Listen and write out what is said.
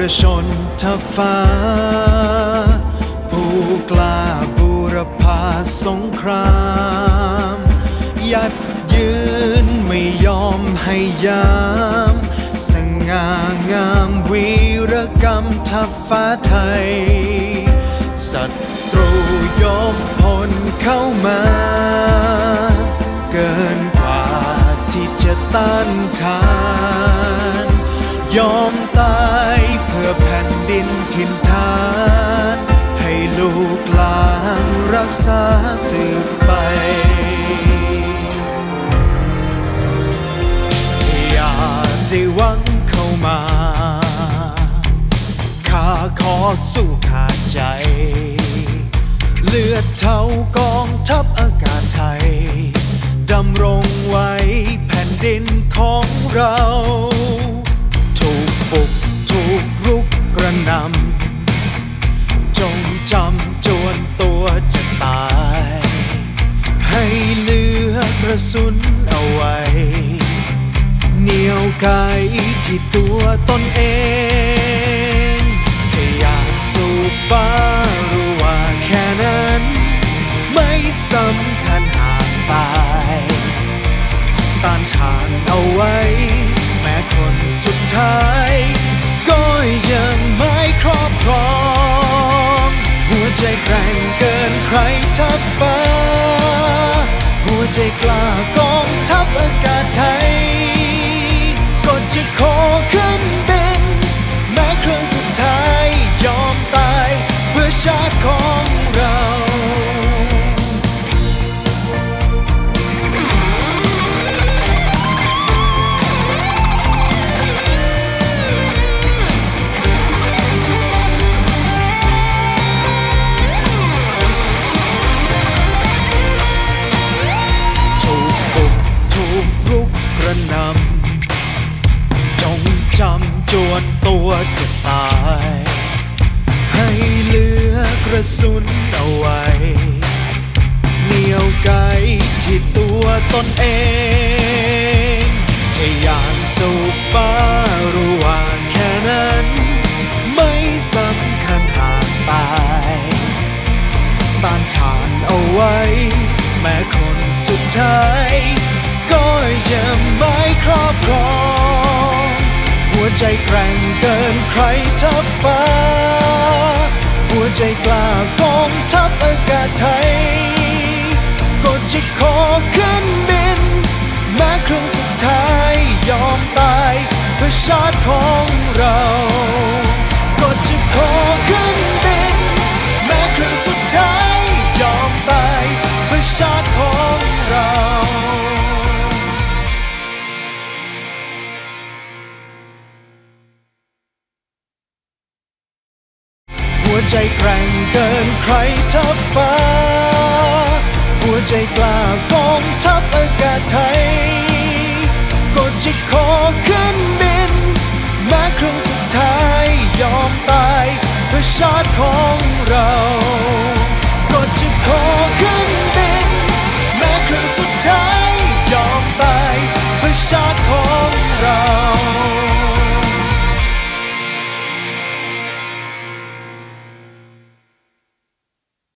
รชนทฟ้า ผู้กล้าบูรพาสงคราม ยัดยืนไม่ยอมให้ยาม สง่างามวีรกรรมทัพฟ้าไทย ศัตรูยกพลเข้ามา เกินกว่าที่จะต้านทาน นดินถิ่นฐาน ให้ลูกหลานรักษาสืบไป อย่าได้หวังเข้ามา ข้าขอสู้ขาดใจ เลือดเท่ากองทัพอากาศไทย ดำรงไว้แผ่นดินของเรา ระสุนเอาไว้ เหนียวไกายที่ตัวตนเอง ถ้าอยากสู่ฟ้ารู้ ก็ วนตัวจะตาย ให้เหลือกระสุนเอาไว้ เหนียวไกายที่ตัวตนเองถ้าอยากสู่ฟ้ารู้ว่าแค่นั้น ไม่สำคัญหากตายต้านทานเอาไว้ แม้คนสุดท้าย ก็ยังไม่ครอบครอง ใจแกร่งเกินใครทับฟ้า หัวใจกล้ากองทัพอากาศไทย กดจะขอขึ้นบินแม้ครึ่งสุดท้ายยอมตายเพื่อชาติของเรา ใจแกร่งเกินใครทับฟ้า หัวใจกล้ากองทัพอากาศไทยกดจิกของ